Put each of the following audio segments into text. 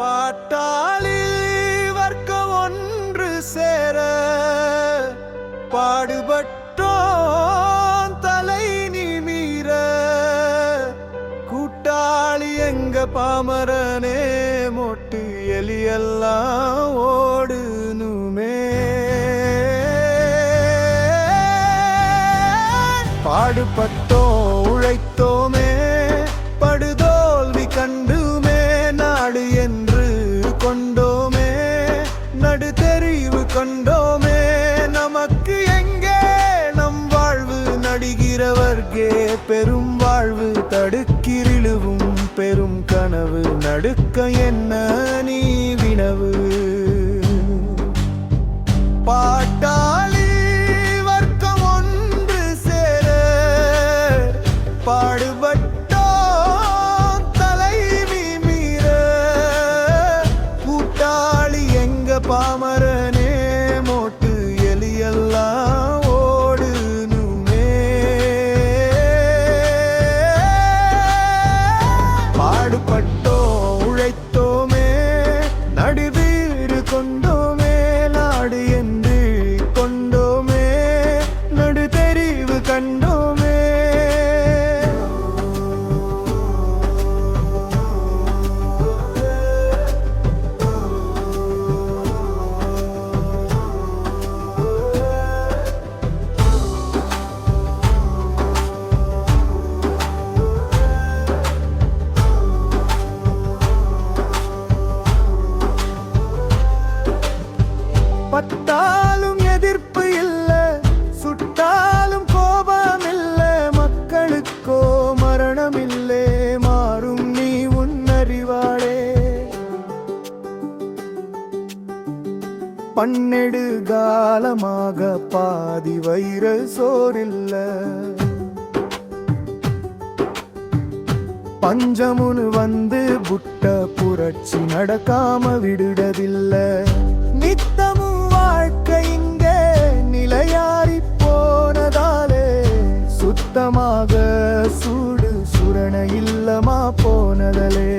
பாட்டாளில் வர்க்கம் ஒன்று சேர பாடுபட்டோம் தலை நிமீர. கூட்டாளி எங்க பாமரனே மொட்டு எலியெல்லாம் ஓடுனுமே. பாடுபட்டோம் உழைத்தோமே பெரும் வாழ்வு தடுக்கிரிழுவும் பெரும் கனவு நடுக்க என்ன நீ வினவு? எதிர்ப்பு இல்ல சுட்டாலும் கோபம் இல்ல மக்களுக்கோ மரணம் இல்லே மாறும் நீ உன்னறிவாளே பன்னெடு காலமாக பாதி வைர சோறில்ல. பஞ்சமுனு வந்து புட்ட புரட்சி நடக்காம விடுடதில்லை நித்தமும் சுத்தமாக சூடு சுரண இல்லமா போனதலே.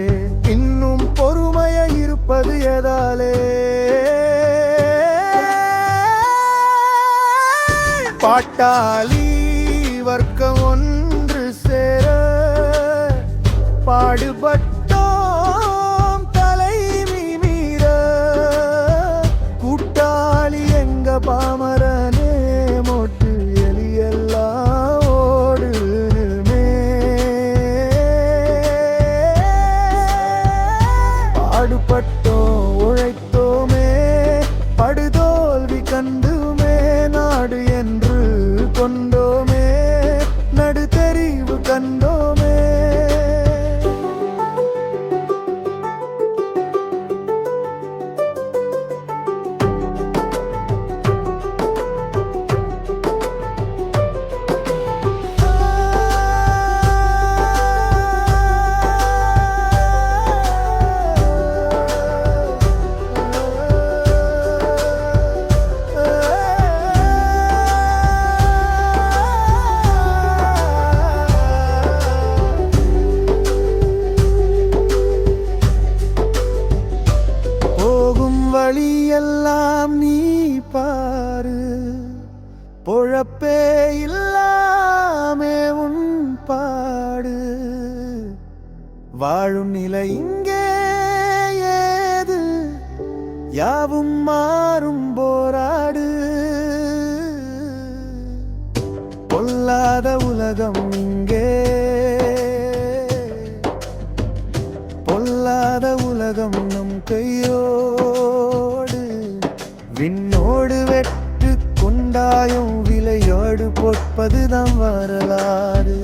இன்னும் பொறுமைய இருப்பது எதாலே. பாட்டாளி வர்க்கம் ஒன்று சேர. பாடுபட்டு பாடுபட்டு பொழப்பே இல்லாமே உன் பாடு. வாழும் நிலை இங்கே ஏது? யாவும் மாறும் போராடு. பொல்லாத உலகம் இங்கே. பொல்லாத உலகம் நம் கையோடு. விண்ணோடு வெட்ட வெற்று கொண்டாயும் விளையாடு பொற்பதுதான் வரலாறு.